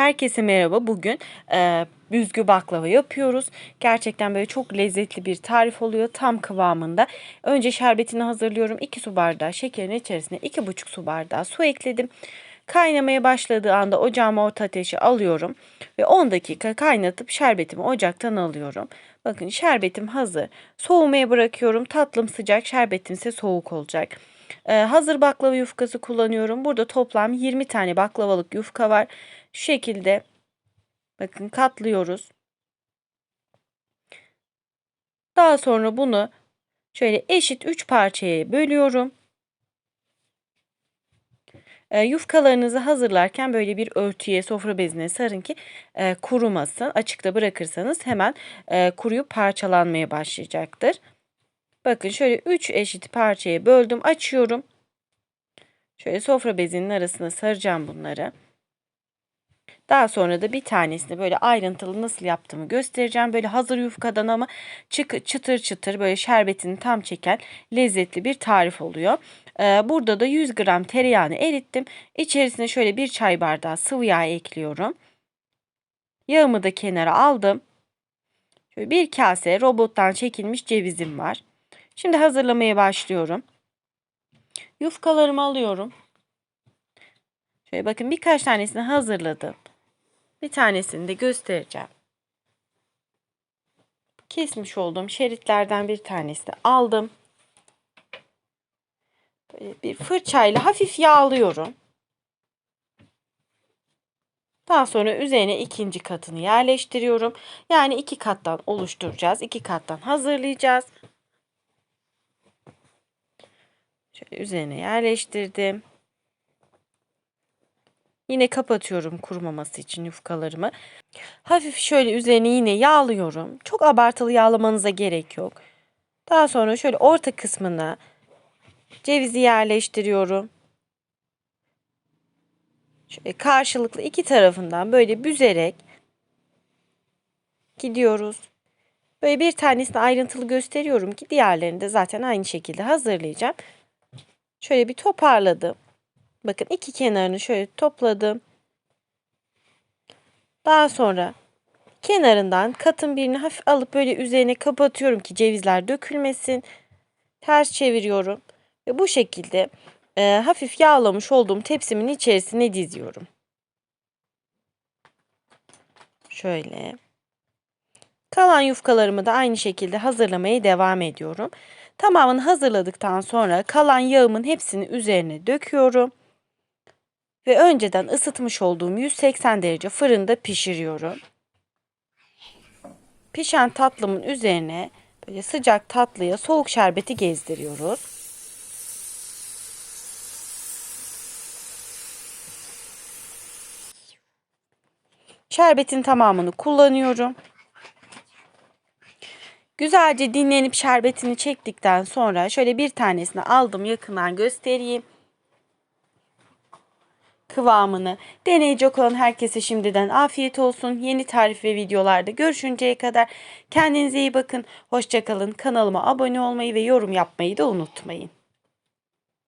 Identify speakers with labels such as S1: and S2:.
S1: Herkese merhaba. Bugün e, büzgü baklava yapıyoruz. Gerçekten böyle çok lezzetli bir tarif oluyor. Tam kıvamında. Önce şerbetini hazırlıyorum. 2 su bardağı şekerin içerisine 2,5 su bardağı su ekledim. Kaynamaya başladığı anda ocağıma orta ateşe alıyorum. Ve 10 dakika kaynatıp şerbetimi ocaktan alıyorum. Bakın şerbetim hazır. Soğumaya bırakıyorum. Tatlım sıcak, şerbetim ise soğuk olacak. Ee, hazır baklava yufkası kullanıyorum. Burada toplam 20 tane baklavalık yufka var. Şu şekilde bakın katlıyoruz. Daha sonra bunu şöyle eşit 3 parçaya bölüyorum. E, yufkalarınızı hazırlarken böyle bir örtüye, sofra bezine sarın ki e, kurumasın. Açıkta bırakırsanız hemen e, kuruyup parçalanmaya başlayacaktır. Bakın şöyle 3 eşit parçaya böldüm. Açıyorum. Şöyle sofra bezinin arasına saracağım bunları. Daha sonra da bir tanesini böyle ayrıntılı nasıl yaptığımı göstereceğim. Böyle hazır yufkadan ama çık, çıtır çıtır böyle şerbetini tam çeken lezzetli bir tarif oluyor. Ee, burada da 100 gram tereyağını erittim. İçerisine şöyle bir çay bardağı sıvı yağ ekliyorum. Yağımı da kenara aldım. Şöyle bir kase robottan çekilmiş cevizim var. Şimdi hazırlamaya başlıyorum. Yufkalarımı alıyorum. Şöyle bakın birkaç tanesini hazırladım. Bir tanesini de göstereceğim. Kesmiş olduğum şeritlerden bir tanesini aldım. Böyle bir fırçayla hafif yağlıyorum. Daha sonra üzerine ikinci katını yerleştiriyorum. Yani iki kattan oluşturacağız. iki kattan hazırlayacağız. Şöyle üzerine yerleştirdim. Yine kapatıyorum kurumaması için yufkalarımı. Hafif şöyle üzerine yine yağlıyorum. Çok abartılı yağlamanıza gerek yok. Daha sonra şöyle orta kısmına cevizi yerleştiriyorum. Şöyle karşılıklı iki tarafından böyle büzerek gidiyoruz. Böyle bir tanesini ayrıntılı gösteriyorum ki diğerlerini de zaten aynı şekilde hazırlayacağım. Şöyle bir toparladım. Bakın iki kenarını şöyle topladım. Daha sonra kenarından katın birini hafif alıp böyle üzerine kapatıyorum ki cevizler dökülmesin. Ters çeviriyorum ve bu şekilde e, hafif yağlamış olduğum tepsimin içerisine diziyorum. Şöyle. Kalan yufkalarımı da aynı şekilde hazırlamaya devam ediyorum. Tamamını hazırladıktan sonra kalan yağımın hepsini üzerine döküyorum ve önceden ısıtmış olduğum 180 derece fırında pişiriyorum. Pişen tatlımın üzerine böyle sıcak tatlıya soğuk şerbeti gezdiriyoruz. Şerbetin tamamını kullanıyorum. Güzelce dinlenip şerbetini çektikten sonra şöyle bir tanesini aldım yakından göstereyim kıvamını deneyecek olan herkese şimdiden afiyet olsun. Yeni tarif ve videolarda görüşünceye kadar kendinize iyi bakın. Hoşçakalın. Kanalıma abone olmayı ve yorum yapmayı da unutmayın.